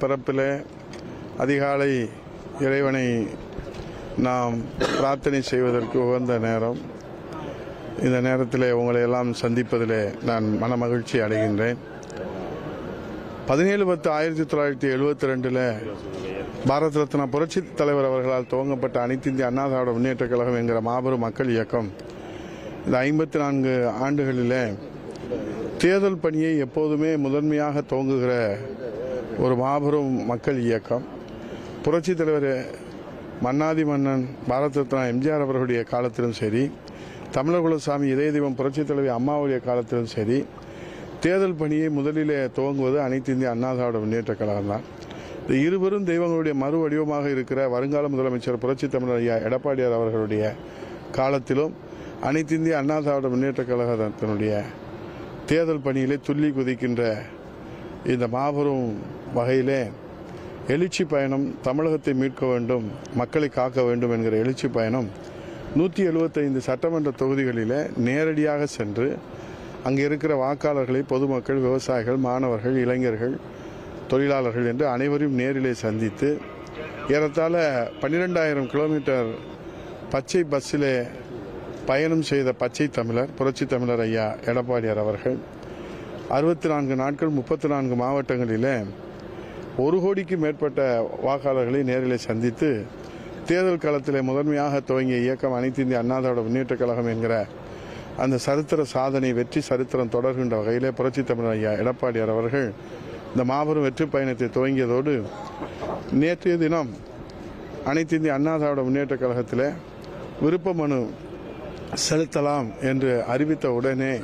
பிறப்பில் அதிகாலை இறைவனை நாம் பிரார்த்தனை செய்வதற்கு உகந்த நேரம். இந்த நேரத்தில் உங்களை எல்லாம் சந்திப்பதில் நான் மன மகிழ்ச்சி அடைகின்றேன். பதினேழு பத்து ஆயிரத்தி தொள்ளாயிரத்தி எழுபத்தி ரெண்டில் பாரத ரத்னா புரட்சி தலைவர் அவர்களால் துவங்கப்பட்ட அனைத்து இந்திய அண்ணா திராவிட முன்னேற்றக் கழகம் என்கிற மாபெரும் மக்கள் இயக்கம். இந்த ஐம்பத்தி நான்கு ஆண்டுகளில் தேர்தல் பணியை எப்போதுமே முதன்மையாக துவங்குகிற ஒரு மாபெரும் மக்கள் இயக்கம். புரட்சி தலைவர் மன்னாதி மன்னன் பாரத ரத்னா எம்ஜிஆர் அவர்களுடைய காலத்திலும் சரி தமிழர் குலசாமி இதய தெய்வம் புரட்சி தலைவி அம்மாவுடைய காலத்திலும் சரி தேர்தல் பணியை முதலிலே துவங்குவது அனைத்து இந்திய அண்ணா திராவிட முன்னேற்றக் கழகம் தான். இந்த இருவரும் தெய்வங்களுடைய மறு வடிவமாக இருக்கிற வருங்கால முதலமைச்சர் புரட்சி தமிழர் ஐயா எடப்பாடியார் அவர்களுடைய காலத்திலும் அனைத்து இந்திய அண்ணா திராவிட முன்னேற்றக் கழகத்தினுடைய தேர்தல் பணியிலே துள்ளி குதிக்கின்ற இந்த மாபெரும் வகையிலே எழுச்சி பயணம் தமிழகத்தை மீட்க வேண்டும் மக்களை காக்க வேண்டும் என்கிற எழுச்சி பயணம் நூற்றி எழுபத்தைந்து சட்டமன்ற தொகுதிகளில் நேரடியாக சென்று அங்கே இருக்கிற வாக்காளர்களை பொதுமக்கள் விவசாயிகள் மாணவர்கள் இளைஞர்கள் தொழிலாளர்கள் என்று அனைவரையும் நேரிலே சந்தித்து ஏறத்தாழ பன்னிரெண்டாயிரம் கிலோமீட்டர் பச்சை பஸ்ஸிலே பயணம் செய்த பச்சை தமிழர் புரட்சி தமிழர் ஐயா எடப்பாடியார் அவர்கள் அறுபத்தி நான்கு நாட்கள் முப்பத்தி நான்கு மாவட்டங்களிலே ஒரு கோடிக்கு மேற்பட்ட வாக்காளர்களை நேரில் சந்தித்து தேர்தல் காலத்தில் முதன்மையாக துவங்கிய இயக்கம் அனைத்து இந்திய அண்ணா திராவிட முன்னேற்றக் கழகம் என்கிற அந்த சரித்திர சாதனை வெற்றி சரித்திரம் தொடர்கின்ற வகையிலே புரட்சி தமிழர் ஐயா எடப்பாடியார் அவர்கள் இந்த மாபெரும் வெற்றி பயணத்தை துவங்கியதோடு நேற்றைய தினம் அனைத்து இந்திய அண்ணா திராவிட முன்னேற்றக் கழகத்தில் விருப்ப மனு செலுத்தலாம் என்று அறிவித்த உடனே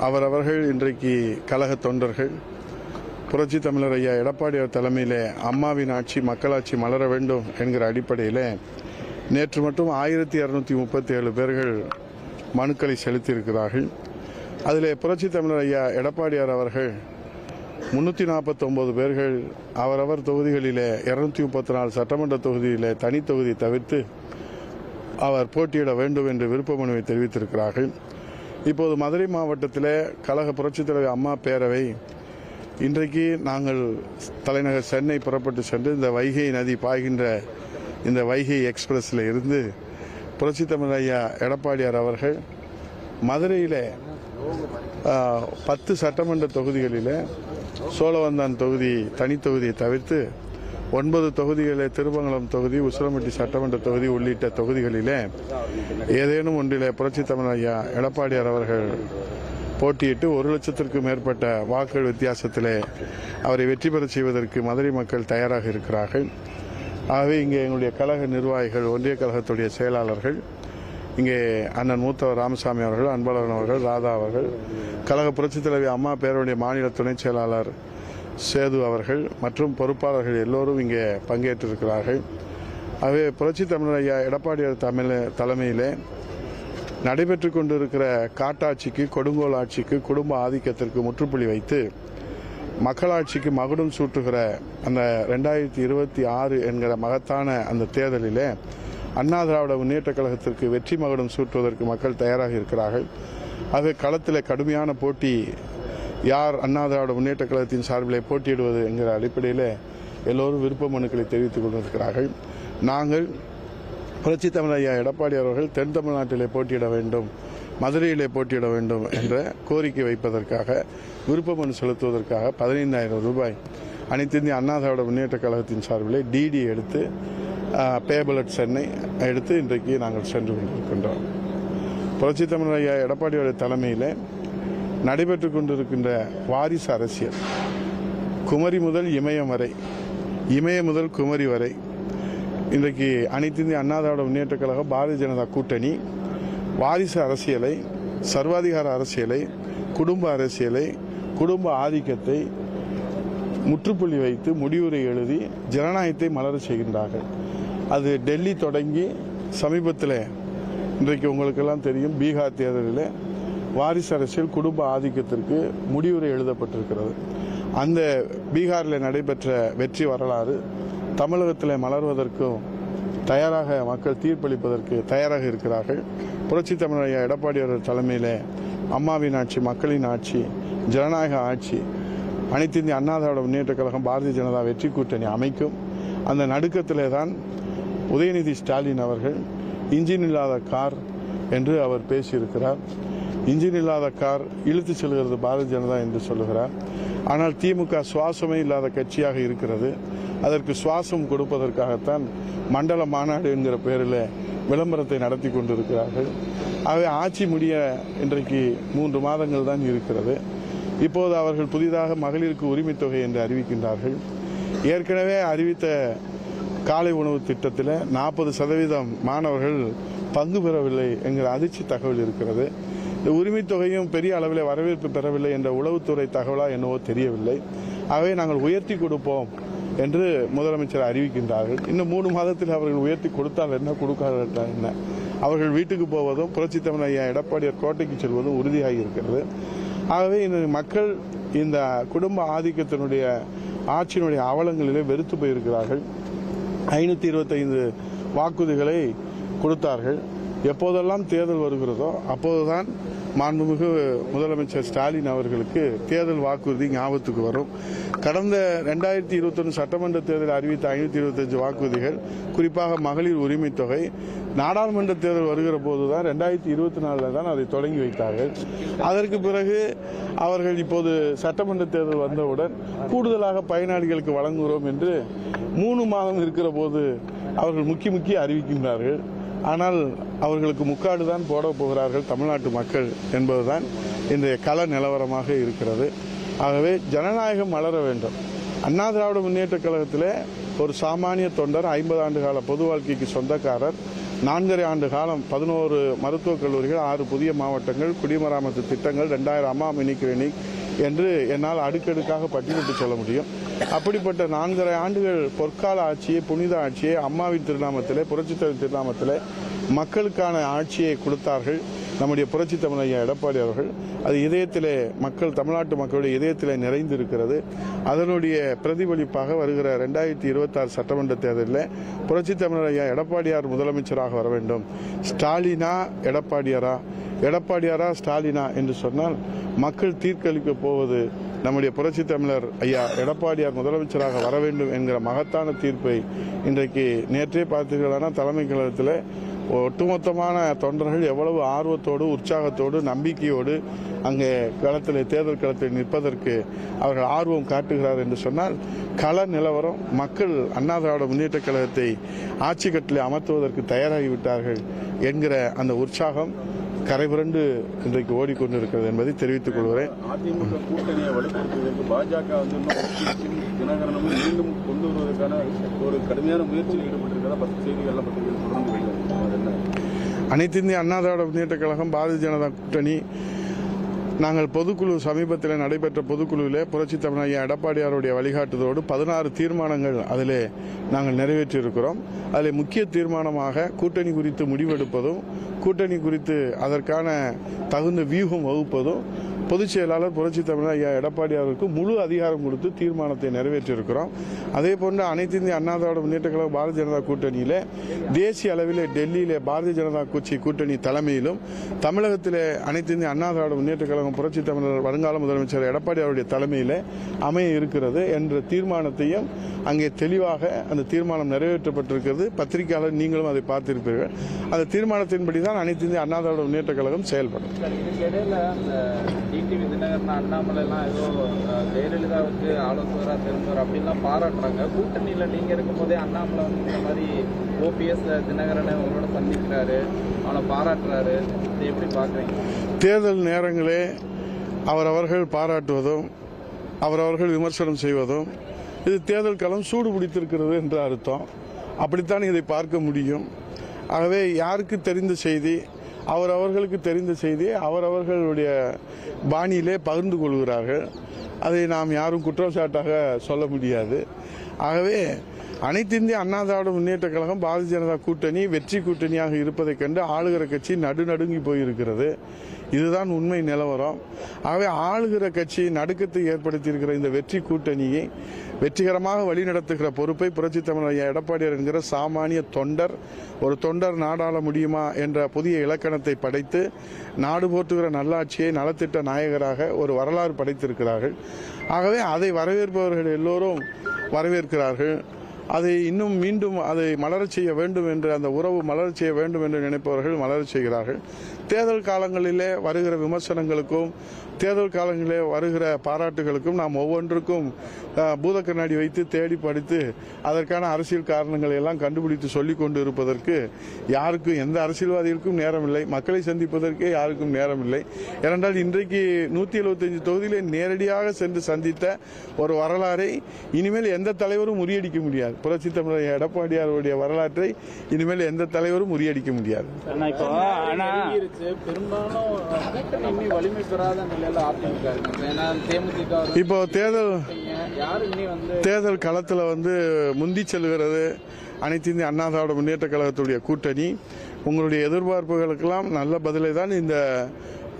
அவரவர்கள் இன்றைக்கு கழக தொண்டர்கள் புரட்சி தமிழர் ஐயா எடப்பாடியார் தலைமையிலே அம்மாவின் ஆட்சி மக்களாட்சி மலர வேண்டும் என்கிற அடிப்படையில் நேற்று மட்டும் ஆயிரத்தி இரநூத்தி முப்பத்தி ஏழு பேர்கள் மனுக்களை செலுத்தியிருக்கிறார்கள். அதில் புரட்சி தமிழர் ஐயா எடப்பாடியார் அவர்கள் முன்னூற்றி நாற்பத்தொம்போது பேர்கள் அவரவர் தொகுதிகளிலே இரநூத்தி முப்பத்தி நாலு சட்டமன்ற தொகுதியிலே தனித்தொகுதி தவிர்த்து அவர் போட்டியிட வேண்டும் என்று விருப்ப மனுவை தெரிவித்திருக்கிறார்கள். இப்போது மதுரை மாவட்டத்தில் கழக புரட்சித் தலைவர் அம்மா பேரவை இன்றைக்கு நாங்கள் தலைநகர் சென்னை புறப்பட்டு சென்று இந்த வைகை நதி பாய்கின்ற இந்த வைகை எக்ஸ்பிரஸில் இருந்து புரட்சி தமிழ் ஐயா எடப்பாடியார் அவர்கள் மதுரையில் பத்து சட்டமன்ற தொகுதிகளில் சோழவந்தான் தொகுதி தனித்தொகுதியை தவிர்த்து ஒன்பது தொகுதிகளில் திருமங்கலம் தொகுதி உசிலம்பட்டி சட்டமன்ற தொகுதி உள்ளிட்ட தொகுதிகளிலே ஏதேனும் ஒன்றிலே புரட்சி தமிழ் ஐயா எடப்பாடியார் அவர்கள் போட்டியிட்டு ஒரு லட்சத்திற்கும் மேற்பட்ட வாக்குகள் வித்தியாசத்திலே அவரை வெற்றி பெறச் செய்வதற்கு மதுரை மக்கள் தயாராக இருக்கிறார்கள். ஆகவே இங்கே எங்களுடைய கழக நிர்வாகிகள் ஒன்றிய கழகத்துடைய செயலாளர்கள் இங்கே அண்ணன் மூத்தவர் ராமசாமி அவர்கள் அன்பழகன் அவர்கள் ராதா அவர்கள் கழக புரட்சித் தலைவி அம்மா பேருடைய மாநில துணைச் செயலாளர் சேது அவர்கள் மற்றும் பொறுப்பாளர்கள் எல்லோரும் இங்கே பங்கேற்றிருக்கிறார்கள். ஆகவே புரட்சி தமிழர் ஐயா எடப்பாடியார் தமிழ் தலைமையிலே நடைபெற்று கொண்டிருக்கிற காட்டாட்சிக்கு கொடுங்கோல் ஆட்சிக்கு குடும்ப ஆதிக்கத்திற்கு முற்றுப்புள்ளி வைத்து மக்களாட்சிக்கு மகுடம் சூட்டுகிற அந்த ரெண்டாயிரத்தி இருபத்தி ஆறு என்கிற மகத்தான அந்த தேர்தலிலே அண்ணா திராவிட முன்னேற்றக் கழகத்திற்கு வெற்றி மகுடம் சூட்டுவதற்கு மக்கள் தயாராக இருக்கிறார்கள். அது களத்தில் கடுமையான போட்டி யார் அண்ணா திராவிட முன்னேற்ற கழகத்தின் சார்பில் போட்டியிடுவது என்கிற அடிப்படையில் எல்லோரும் விருப்ப மனுக்களை தெரிவித்துக் கொண்டிருக்கிறார்கள். நாங்கள் புரட்சி தமிழையா ஐயா எடப்பாடி அவர்கள் தென் தமிழ்நாட்டிலே போட்டியிட வேண்டும் மதுரையிலே போட்டியிட வேண்டும் என்ற கோரிக்கை வைப்பதற்காக விருப்ப மனு செலுத்துவதற்காக பதினைந்தாயிரம் ரூபாய் அனைத்து இந்திய அண்ணா திராவிட முன்னேற்ற கழகத்தின் சார்பில் டிடி எடுத்து பேபலட் சென்னை எடுத்து இன்றைக்கு நாங்கள் சென்று கொண்டிருக்கின்றோம். புரட்சி தமிழ் ஐயா எடப்பாடியோட தலைமையில் நடைபெற்று கொண்டிருக்கின்ற வாரிசு அரசியல். குமரி முதல் இமயம் வரை இமயம் முதல் குமரி வரை இன்றைக்கு அனைத்து இந்திய அண்ணா திராவிட முன்னேற்ற கழகம் பாரதிய ஜனதா கூட்டணி வாரிசு அரசியலை சர்வாதிகார அரசியலை குடும்ப அரசியலை குடும்ப ஆதிக்கத்தை முற்றுப்புள்ளி வைத்து முடிவுரை எழுதி ஜனநாயகத்தை மலர செய்கின்றார்கள். அது டெல்லி தொடங்கி சமீபத்தில் இன்றைக்கு உங்களுக்கெல்லாம் தெரியும் பீகார் தேர்தலில் வாரிசு அரசியல் குடும்ப ஆதிக்கத்திற்கு முடிவுரை எழுதப்பட்டிருக்கிறது. அந்த பீகாரில் நடைபெற்ற வெற்றி வரலாறு தமிழகத்தில் மலர்வதற்கும் தயாராக மக்கள் தீர்ப்பளிப்பதற்கு தயாராக இருக்கிறார்கள். புரட்சி தமிழ் எடப்பாடி அவர்கள் தலைமையில் அம்மாவின் ஆட்சி மக்களின் ஆட்சி ஜனநாயக ஆட்சி அனைத்து இந்திய அண்ணா திராவிட முன்னேற்ற கழகம் பாரதிய ஜனதா வெற்றி கூட்டணி அமைக்கும். அந்த நடுக்கத்திலே தான் உதயநிதி ஸ்டாலின் அவர்கள் இன்ஜின் இல்லாத கார் என்று அவர் பேசியிருக்கிறார். இன்ஜின் இல்லாத கார் இழுத்து செல்கிறது பாரதிய ஜனதா என்று சொல்லுகிறார். ஆனால் திமுக சுவாசமே இல்லாத கட்சியாக இருக்கிறது. அதற்கு சுவாசம் கொடுப்பதற்காகத்தான் மண்டல மாநாடு என்கிற பெயரில் விளம்பரத்தை நடத்தி கொண்டிருக்கிறார்கள். ஆகவே ஆட்சி முடிய இன்றைக்கு மூன்று மாதங்கள் தான் இருக்கிறது. இப்போது அவர்கள் புதிதாக மகளிருக்கு உரிமைத் தொகை என்று அறிவிக்கின்றார்கள். ஏற்கனவே அறிவித்த காலை உணவு திட்டத்தில் நாற்பது சதவீதம் மாணவர்கள் பங்கு பெறவில்லை என்கிற அதிர்ச்சி தகவல் இருக்கிறது. இந்த உரிமைத் தொகையும் பெரிய அளவில் வரவேற்பு பெறவில்லை என்ற உளவுத்துறை தகவலா என்னவோ தெரியவில்லை. ஆகவே நாங்கள் உயர்த்தி கொடுப்போம் என்று முதலமைச்சர் அறிவிக்கின்றார்கள். இன்னும் மூணு மாதத்தில் அவர்கள் உயர்த்தி கொடுத்தால் என்ன கொடுக்காத என்ன? அவர்கள் வீட்டுக்கு போவதும் புரட்சித் தமிழ் ஐயா எடப்பாடியார் கோட்டைக்கு செல்வதும் உறுதியாகி இருக்கிறது. ஆகவே இந்த மக்கள் இந்த குடும்ப ஆதிக்கத்தினுடைய ஆட்சியினுடைய அவலங்களிலே வெறுத்து போயிருக்கிறார்கள். ஐநூற்றி இருபத்தைந்து வாக்குறுதிகளை கொடுத்தார்கள். எப்போதெல்லாம் தேர்தல் வருகிறதோ அப்போதுதான் மாண்புமிகு முதலமைச்சர் ஸ்டாலின் அவர்களுக்கு தேர்தல் வாக்குறுதி ஞாபகத்துக்கு வரும். கடந்த ரெண்டாயிரத்தி இருபத்தொன்று சட்டமன்ற தேர்தல் அறிவித்த ஐநூற்றி இருபத்தஞ்சு வாக்குறுதிகள் குறிப்பாக மகளிர் உரிமைத் தொகை. நாடாளுமன்ற தேர்தல் வருகிற போதுதான் ரெண்டாயிரத்தி இருபத்தி நாலில் தான் அதை தொடங்கி வைத்தார்கள். அதற்கு பிறகு அவர்கள் இப்போது சட்டமன்ற தேர்தல் வந்தவுடன் கூடுதலாக பயனாளிகளுக்கு வழங்குகிறோம் என்று மூணு மாதம் இருக்கிற போது அவர்கள் முக்கிய முக்கிய அறிவிக்கின்றார்கள். ஆனால் அவர்களுக்கு முக்காடு தான் போட போகிறார்கள் தமிழ்நாட்டு மக்கள் என்பதுதான் இன்றைய கள நிலவரமாக இருக்கிறது. ஆகவே ஜனநாயகம் மலர வேண்டும். அண்ணா திராவிட முன்னேற்ற கழகத்திலே ஒரு சாமானிய தொண்டர் ஐம்பது ஆண்டு கால பொது வாழ்க்கைக்கு சொந்தக்காரர் நான்கரை ஆண்டு காலம் பதினோரு மருத்துவக் கல்லூரிகள் ஆறு புதிய மாவட்டங்கள் குடிமராமத்து திட்டங்கள் ரெண்டாயிரம் அம்மா மினி கிளினிக் என்று என்னால் அடுக்கடுக்காக பட்டியலிட்டு சொல்ல முடியும். அப்படிப்பட்ட நான்கரை ஆண்டுகள் பொற்கால ஆட்சியை புனித ஆட்சியை அம்மாவின் திருநாமத்திலே புரட்சித்தலைவர் திருநாமத்திலே மக்களுக்கான ஆட்சியை கொடுத்தார்கள் நம்முடைய புரட்சி தமிழ் ஐயா எடப்பாடி அவர்கள். அது இதயத்திலே மக்கள் தமிழ்நாட்டு மக்களுடைய இதயத்திலே நிறைந்திருக்கிறது. அதனுடைய பிரதிபலிப்பாக வருகிற ரெண்டாயிரத்தி இருபத்தாறு சட்டமன்ற தேர்தலில் புரட்சி தமிழையா ஐயா எடப்பாடியார் முதலமைச்சராக வர வேண்டும். ஸ்டாலினா எடப்பாடியாரா? எடப்பாடியாரா ஸ்டாலினா என்று சொன்னால் மக்கள் தீர்க்களிக்க போவது நம்முடைய புரட்சி தமிழர் ஐயா எடப்பாடியார் முதலமைச்சராக வர வேண்டும் என்கிற மகத்தான தீர்ப்பை இன்றைக்கு நேற்றே பார்த்தீர்களான தலைமை கழகத்தில் ஒட்டுமொத்தமான தொண்டர்கள் எவ்வளவு ஆர்வத்தோடு உற்சாகத்தோடு நம்பிக்கையோடு அங்கே களத்தில் தேர்தல் களத்தில் நிற்பதற்கு அவர்கள் ஆர்வம் காட்டுகிறார் என்று சொன்னால் கள நிலவரம் மக்கள் அண்ணா திராவிட முன்னேற்ற கழகத்தை ஆட்சி கட்டில் அமர்த்துவதற்கு தயாராகிவிட்டார்கள் என்கிற அந்த உற்சாகம் கரைபுரண்டு இன்றைக்கு ஓடிக்கொண்டிருக்கிறது என்பதை தெரிவித்துக் கொள்கிறேன். அதிமுக கூட்டணியை வலுப்படுத்துவதற்கு பாஜக வந்து தினகரனும் மீண்டும் கொண்டு வருவதற்கான ஒரு கடுமையான முயற்சியில் ஈடுபட்டிருக்கிறதா பத்து பத்திரிகைகள் தொடர்ந்து அனைத்து இந்திய அண்ணா திராவிட முன்னேற்ற கழகம் பாரதிய ஜனதா கூட்டணி நாங்கள் பொதுக்குழு சமீபத்தில் நடைபெற்ற பொதுக்குழுவிலே புரட்சி தமிழ் ஐயா எடப்பாடியாருடைய வழிகாட்டுதலோடு பதினாறு தீர்மானங்கள் அதிலே நாங்கள் நிறைவேற்றியிருக்கிறோம். அதில் முக்கிய தீர்மானமாக கூட்டணி குறித்து முடிவெடுப்பதும் கூட்டணி குறித்து அதற்கான தகுந்த வியூகம் வகுப்பதும் பொதுச் செயலாளர் புரட்சி தமிழர் ஐயா எடப்பாடியாருக்கு முழு அதிகாரம் கொடுத்து தீர்மானத்தை நிறைவேற்றியிருக்கிறோம். அதே போன்று அனைத்து இந்திய அண்ணா திராவிட முன்னேற்ற கழக பாரதிய ஜனதா கூட்டணியில் தேசிய அளவிலே டெல்லியிலே பாரதிய ஜனதா கட்சி கூட்டணி தலைமையிலும் தமிழகத்திலே அனைத்து இந்திய அண்ணா திராவிட முன்னேற்ற கழகம் புரட்சி தமிழர் வருங்கால முதலமைச்சர் எடப்பாடி அவருடைய தலைமையிலே அமைய இருக்கிறது என்ற தீர்மானத்தையும் அங்கே தெளிவாக அந்த தீர்மானம் நிறைவேற்றப்பட்டிருக்கிறது. பத்திரிகையாளர் நீங்களும் அதை பார்த்திருப்பீர்கள். அந்த தீர்மானத்தின்படி தான் அனைத்து இந்திய அண்ணா திராவிட முன்னேற்ற கழகம் செயல்படும். சார், டிடிவி தினகரன் அண்ணாமலைலாம் ஏதோ ஜெயலலிதாவுக்கு ஆலோசகரா தெரிஞ்சவர் அப்படின்லாம் பாராட்டுறாங்க. கூட்டணியில நீங்க இருக்கும்போதே அண்ணாமலை வந்து இந்த மாதிரி ஓபிஎஸ் தினகரனை உங்களோட சந்திக்கிறாரு. அவனை பாராட்டுறாரு. இதை எப்படி பாக்குறீங்க? தேர்தல் நேரங்களே அவரவர்கள் பாராட்டுவதும் அவரவர்கள் விமர்சனம் செய்வதும் இது தேர்தல் களம் சூடு பிடித்திருக்கிறது என்ற அர்த்தம். அப்படித்தான் இதை பார்க்க முடியும். ஆகவே யாருக்கு தெரிந்த செய்தி அவரவர்களுக்கு தெரிந்த செய்தியை அவரவர்களுடைய பாணியிலே பகிர்ந்து கொள்கிறார்கள். அதை நாம் யாரும் குற்றச்சாட்டாக சொல்ல முடியாது. ஆகவே அனைத்து இந்திய அண்ணா திராவிட முன்னேற்ற கழகம் பாரதிய ஜனதா கூட்டணி வெற்றி கூட்டணியாக இருப்பதைக் கண்டு ஆளுகிற கட்சி நடுநடுங்கி போயிருக்கிறது. இதுதான் உண்மை நிலவரம். ஆகவே ஆளுகிற கட்சி நடுக்கத்தை ஏற்படுத்தியிருக்கிற இந்த வெற்றி கூட்டணியை வெற்றிகரமாக வழிநடத்துகிற பொறுப்பை புரட்சித் தமிழர் எடப்பாடியார் என்கிற சாமானிய தொண்டர் ஒரு தொண்டர் நாடாள முடியுமா என்ற புதிய இலக்கணத்தை படைத்து நாடு போற்றுகிற நல்லாட்சியை நலத்திட்ட நாயகராக ஒரு வரலாறு படைத்திருக்கிறார்கள். ஆகவே அதை வரவேற்பவர்கள் எல்லோரும் வரவேற்கிறார்கள். அதை இன்னும் மீண்டும் அதை மலரச் செய்ய வேண்டும் என்று அந்த உறவு மலரச் செய்ய வேண்டும் என்று நினைப்பவர்கள் மலரச் செய்கிறார்கள். தேர்தல் காலங்களிலே வருகிற விமர்சனங்களுக்கும் தேர்தல் காலங்களிலே வருகிற பாராட்டுகளுக்கும் நாம் ஒவ்வொன்றுக்கும் பூத கண்ணாடி வைத்து தேடி படித்து அதற்கான அரசியல் காரணங்களை எல்லாம் கண்டுபிடித்து சொல்லிக் கொண்டு இருப்பதற்கு யாருக்கும் எந்த அரசியல்வாதிகளுக்கும் நேரமில்லை. மக்களை சந்திப்பதற்கே யாருக்கும் நேரமில்லை. ஏனென்றால் இன்றைக்கு நூற்றி எழுபத்தஞ்சு தொகுதியிலே நேரடியாக சென்று சந்தித்த ஒரு வரலாறை இனிமேல் எந்த தலைவரும் முறியடிக்க முடியாது. புரட்சி தமிழர் எடப்பாடியாருடைய வரலாற்றை இனிமேல் எந்த தலைவரும் முறியடிக்க முடியாது. அண்ணா இப்போ தேர்தல் பையன், யாரு இன்னி வந்து தேர்தல் களத்தில் வந்து முந்தி செல்கிறது அனைத்து இந்திய அண்ணா திராவிட முன்னேற்ற கழகத்துடைய கூட்டணி. உங்களுடைய எதிர்பார்ப்புகளுக்கெல்லாம் நல்ல பதிலை தான் இந்த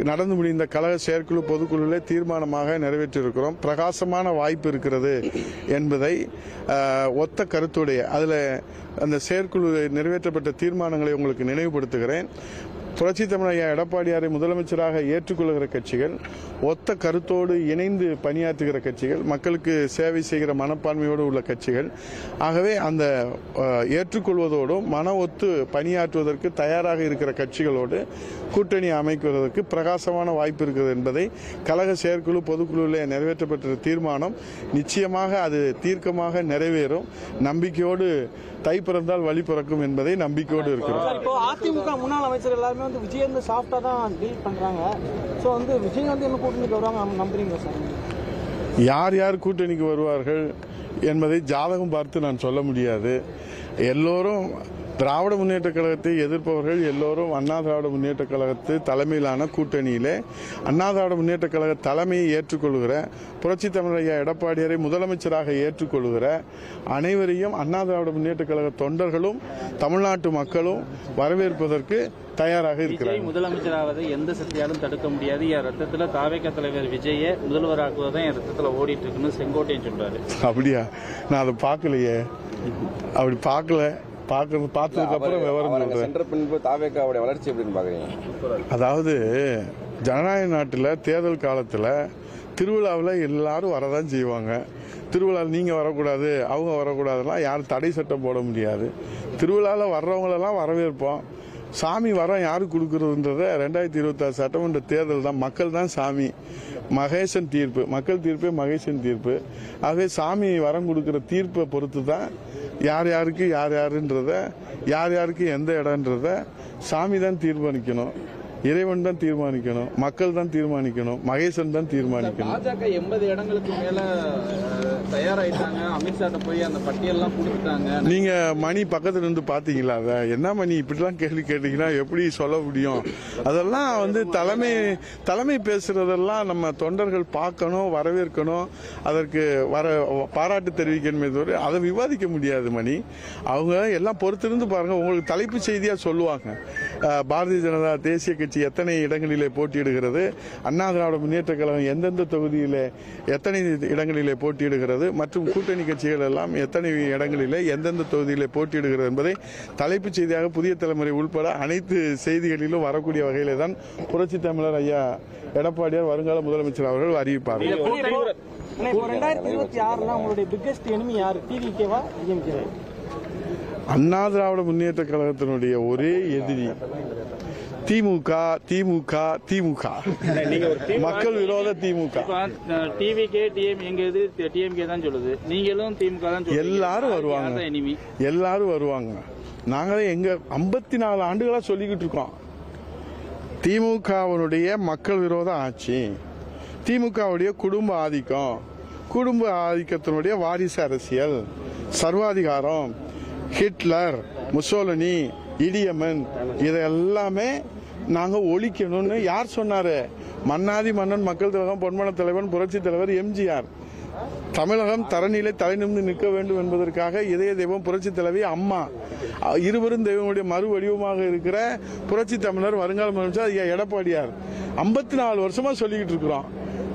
நடந்து முடிந்த கழக செயற்குழு பொதுக்குழுவிலே தீர்மானமாக நிறைவேற்றியிருக்கிறோம். பிரகாசமான வாய்ப்பு இருக்கிறது என்பதை ஒத்த கருத்துடைய அதில் அந்த செயற்குழு நிறைவேற்றப்பட்ட தீர்மானங்களை உங்களுக்கு நினைவுபடுத்துகிறேன். புரட்சி தமிழையா எடப்பாடியாரை முதலமைச்சராக ஏற்றுக்கொள்கிற கட்சிகள் ஒத்த கருத்தோடு இணைந்து பணியாற்றுகிற கட்சிகள் மக்களுக்கு சேவை செய்கிற மனப்பான்மையோடு உள்ள கட்சிகள். ஆகவே அந்த ஏற்றுக்கொள்வதோடும் மன ஒத்து பணியாற்றுவதற்கு தயாராக இருக்கிற கட்சிகளோடு கூட்டணி அமைக்குவதற்கு பிரகாசமான வாய்ப்பு இருக்கிறது என்பதை கழக செயற்குழு பொதுக்குழுவில் நிறைவேற்றப்பட்ட தீர்மானம் நிச்சயமாக அது தீர்க்கமாக நிறைவேறும். நம்பிக்கையோடு தை பிறந்தால் வழி பிறக்கும் என்பதை நம்பிக்கையோடு இருக்கிறோம். அதிமுக முன்னாள் அமைச்சர் எல்லாருமே வந்து விஜய் வந்து சாஃப்டாக தான் டீல் பண்ணுறாங்க ஸோ வந்து விஜய் வந்து என்ன கூட்டணிக்கு வருவாங்க நம்ம நம்புறீங்க சார் யார் யார் கூட்டணிக்கு வருவார்கள் என்பதை ஜாதகம் பார்த்து நான் சொல்ல முடியாது. எல்லோரும் திராவிட முன்னேற்ற கழகத்தை எதிர்ப்பவர்கள் எல்லோரும் அண்ணா திராவிட முன்னேற்ற கழகத்து தலைமையிலான கூட்டணியிலே அண்ணா திராவிட முன்னேற்ற கழக தலைமையை ஏற்றுக்கொள்கிற புரட்சி தமிழையா எடப்பாடியாரை முதலமைச்சராக ஏற்றுக்கொள்கிற அனைவரையும் அண்ணா திராவிட முன்னேற்ற கழக தொண்டர்களும் தமிழ்நாட்டு மக்களும் வரவேற்பதற்கு தயாராக விஜய் இருக்கிறார்கள். முதலமைச்சராவதை எந்த சக்தியாலும் தடுக்க முடியாது. என் ரத்தத்துல தாவேக தலைவர் விஜய முதல்வராக்குவதான் என் ரத்தத்துல ஓடிட்டு இருக்குன்னு செங்கோட்டையன் சொல்றாரு. அப்படியா? நான் அதை பார்க்கலையே. அப்படி பார்க்கல. பார்க்கறது பார்த்ததுக்கு அப்புறம் விவரம் சொல்றேன். சென்ற பின்பு தாவேக்காவுடைய வளர்ச்சி எப்படின்னு பாக்குறீங்க அதாவது ஜனநாயக நாட்டில் தேர்தல் காலத்தில் திருவிழாவில் எல்லாரும் வரதான் செய்வாங்க. திருவிழாவில் நீங்கள் வரக்கூடாது அவங்க வரக்கூடாதுலாம் யாரும் தடை சட்டம் போட முடியாது. திருவிழாவில் வர்றவங்களெல்லாம் வரவேற்போம். சாமி வரம் யாரு கொடுக்கறதுன்றத ரெண்டாயிரத்தி இருபத்தாறு சட்டமன்ற தேர்தல் தான். மக்கள் தான் சாமி. மகேசன் தீர்ப்பு. மக்கள் தீர்ப்பே மகேசன் தீர்ப்பு. ஆகவே சாமி வரம் கொடுக்கிற தீர்ப்பை பொறுத்து தான் யார் யாருக்கு யார் யாருன்றத யார் யாருக்கு எந்த இடம்ன்றத சாமி தான் தீர்மானிக்கணும். இறைவன் தான் தீர்மானிக்கணும் மக்கள் தான் தீர்மானிக்கணும் மகேசன் தான் தீர்மானிக்கணும். பாஜக எண்பது இடங்களுக்கு மேல தயாராயிட்டாங்க. அமித்ஷாட்ட போய் அந்த பட்டியல்லாம் கொடுத்துட்டாங்க. நீங்க மணி பக்கத்துல இருந்து பாத்தீங்களா அத? என்ன மணி இப்படிலாம் கேள்வி கேட்டீங்கன்னா எப்படி சொல்ல முடியும்? அதெல்லாம் வந்து தலைமை தலைமை பேசுறதெல்லாம் நம்ம தொண்டர்கள் பார்க்கணும் வரவேற்கணும். அதற்கு வர பாராட்டு தெரிவிக்கணுமே தவிர அதை விவாதிக்க முடியாது மணி. அவங்க எல்லாம் பொறுத்திருந்து பாருங்க உங்களுக்கு தலைப்பு செய்தியா சொல்லுவாங்க. பாரதிய ஜனதா தேசிய கட்சி எத்தனை இடங்களிலே போட்டியிடுகிறது? அண்ணா திராவிட முன்னேற்ற கழகம் எந்தெந்த தொகுதியிலே எத்தனை இடங்களிலே போட்டியிடுகிறது? மற்றும் கூட்டணி கட்சிகள் எல்லாம் எத்தனை இடங்களிலே எந்தெந்த தொகுதியிலே போட்டியிடுகிறது என்பதை தலைப்புச் செய்தியாக புதிய தலைமுறை உள்பட அனைத்து செய்திகளிலும் வரக்கூடிய வகையிலே தான் புரட்சி தமிழர் ஐயா எடப்பாடியார் வருங்கால முதலமைச்சர் அவர்கள் இப்போ ரெண்டாயிரத்தி இருபத்தி ஆறுல உங்களுடைய பிக்கெஸ்ட் enemy யாரு? டிவிகேவா டிஎம்கேவா அண்ணா திராவிட முன்னேற்ற கழகத்தினுடைய ஒரே எதிரி திமுக திமுக திமுக. மக்கள் விரோத திமுக. டிவிகே டிஎம் எங்க இது? டிஎம்கே தான் சொல்லுது. நீங்களும் திமுக தான் சொல்லுவீங்க. எல்லாரும் வருவாங்க. எல்லாரும் வருவாங்க. நாங்களே எங்க ஐம்பத்தி நாலு ஆண்டுகளா சொல்லிக்கிட்டு இருக்கோம். திமுகவினுடைய மக்கள் விரோத ஆட்சி திமுகவுடைய குடும்ப ஆதிக்கம் குடும்ப ஆதிக்கத்தினுடைய வாரிசு அரசியல் சர்வாதிகாரம் ஹிட்லர் முசோலினி இடியம்மன் இதை நாங்கள் ஒழிக்கணும்னு யார் சொன்னாரு? மன்னாதி மன்னன் மக்கள் தலைவன் பொன்மன தலைவன் புரட்சி தலைவர் எம்ஜிஆர். தமிழகம் தரநிலை தலைநிமிந்து நிற்க வேண்டும் என்பதற்காக இதய தெய்வம் புரட்சி தலைவி அம்மா இருவரும் தெய்வமுடைய மறு வடிவமாக இருக்கிற புரட்சி தமிழர் வருங்கால முதலமைச்சர் ஐயா எடப்பாடியார். ஐம்பத்தி நாலு வருஷமா சொல்லிக்கிட்டு இருக்கிறோம்.